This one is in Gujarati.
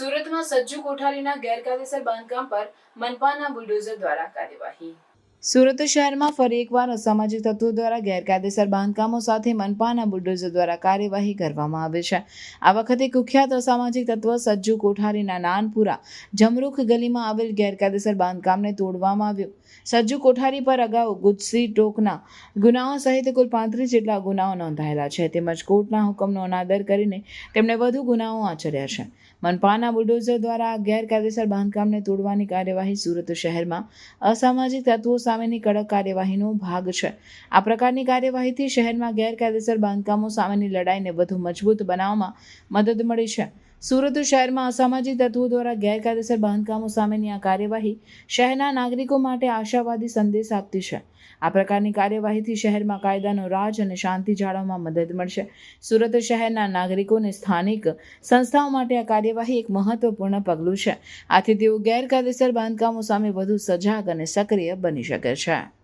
સુરતમાં સજ્જુ કોઠારીના ગેરકાયદેસર બાંધકામ પર મનપાના બુલડોઝર દ્વારા કાર્યવાહી. સુરત શહેરમાં ફરી એકવાર અસામાજિક તત્વો દ્વારા ગેરકાયદેસર બાંધકામો સાથે મનપાના બુલડોઝર દ્વારા કાર્યવાહી કરવામાં આવે છે. આ વખતે કુખ્યાત અસામાજિક તત્વ સજ્જુ કોઠારીના નાનપુરા જમરૂખ ગલીમાં આવેલ ગેરકાયદેસર બાંધકામને તોડવામાં આવ્યું. સજ્જુ કોઠારી પર અગાઉ ગુજસી ટોકના ગુનાઓ સહિત કુલ પાંત્રીસ જેટલા ગુનાઓ નોંધાયેલા છે. તેમજ કોર્ટના હુકમનો અનાદર કરીને તેમણે વધુ ગુનાઓ આચર્યા છે. મનપાના બુલડોઝર દ્વારા ગેરકાયદેસર બાંધકામને તોડવાની કાર્યવાહી સુરત શહેરમાં અસામાજિક તત્વો સામેની કડક કાર્યવાહીનો ભાગ છે. આ પ્રકારની કાર્યવાહીથી શહેરમાં ગેરકાયદેસર બાંધકામો સામેની લડાઈને વધુ મજબૂત બનાવવામાં મદદ મળી છે. સુરત શહેરમાં અસામાજિક તત્વો દ્વારા ગેરકાયદેસર બાંધકામો સામેની આ કાર્યવાહી શહેરના નાગરિકો માટે આશાવાદી સંદેશ આપતી છે. આ પ્રકારની કાર્યવાહીથી શહેરમાં કાયદાનો રાજ અને શાંતિ જાળવવામાં મદદ મળશે. સુરત શહેરના નાગરિકોને સ્થાનિક સંસ્થાઓ માટે આ કાર્યવાહી એક મહત્વપૂર્ણ પગલું છે. આથી તેઓ ગેરકાયદેસર બાંધકામો સામે વધુ સજાગ અને સક્રિય બની શકે છે.